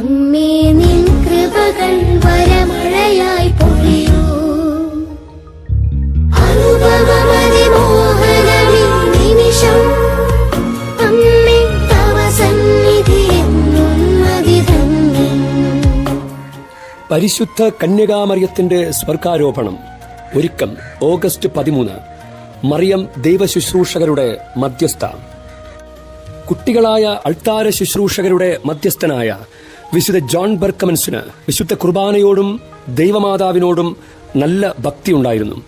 അമ്മേ നിൻ കൃപകൾ വരമഴയായി നിമിഷം. അമ്മേ പരിശുദ്ധ കന്യകാമറിയത്തിന്റെ സ്വർഗാരോപണം ഒരുക്കം ഓഗസ്റ്റ് പതിമൂന്ന്. മറിയം ദൈവശുശ്രൂഷകരുടെ മധ്യസ്ഥ. കുട്ടികളായ അൾത്താര ശുശ്രൂഷകരുടെ മധ്യസ്ഥനായ വിശുദ്ധ ജോൺ ബർക്കമൻസിന് വിശുദ്ധ കുർബാനയോടും ദൈവമാതാവിനോടും നല്ല ഭക്തി ഉണ്ടായിരുന്നു.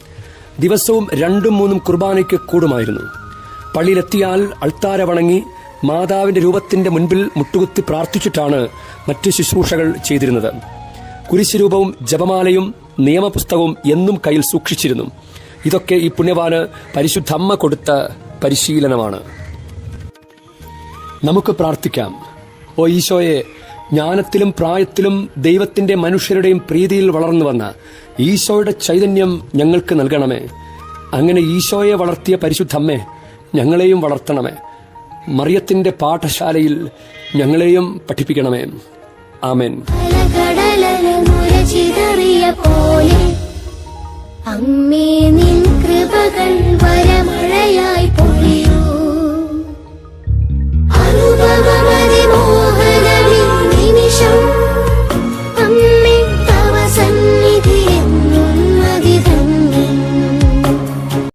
ദിവസവും രണ്ടും മൂന്നും കുർബാനയ്ക്ക് കൂടുമായിരുന്നു. പള്ളിയിലെത്തിയാൽ അൾത്താര വണങ്ങി മാതാവിന്റെ രൂപത്തിന്റെ മുൻപിൽ മുട്ടുകുത്തി പ്രാർത്ഥിച്ചിട്ടാണ് മറ്റ് ശുശ്രൂഷകൾ ചെയ്തിരുന്നത്. കുരിശുരൂപവും ജപമാലയും നിയമപുസ്തകവും എന്നും കയ്യിൽ സൂക്ഷിച്ചിരുന്നു. ഇതൊക്കെ ഈ പുണ്യവാന് പരിശുദ്ധമ്മ കൊടുത്ത പരിശീലനമാണ്. നമുക്ക് പ്രാർത്ഥിക്കാം. ഓ ഈശോയെ ജ്ഞാനത്തിലും പ്രായത്തിലും ദൈവത്തിന്റെ മനുഷ്യരുടെയും പ്രീതിയിൽ വളർന്നു വന്ന ഈശോയുടെ ചൈതന്യം ഞങ്ങൾക്ക് നൽകണമേ. അങ്ങനെ ഈശോയെ വളർത്തിയ പരിശുദ്ധമ്മേ ഞങ്ങളെയും വളർത്തണമേ. മറിയത്തിന്റെ പാഠശാലയിൽ ഞങ്ങളെയും പഠിപ്പിക്കണമേ. ആമേൻ. അമ്മേ നിൻ കൃപകൾ വരമഴയായി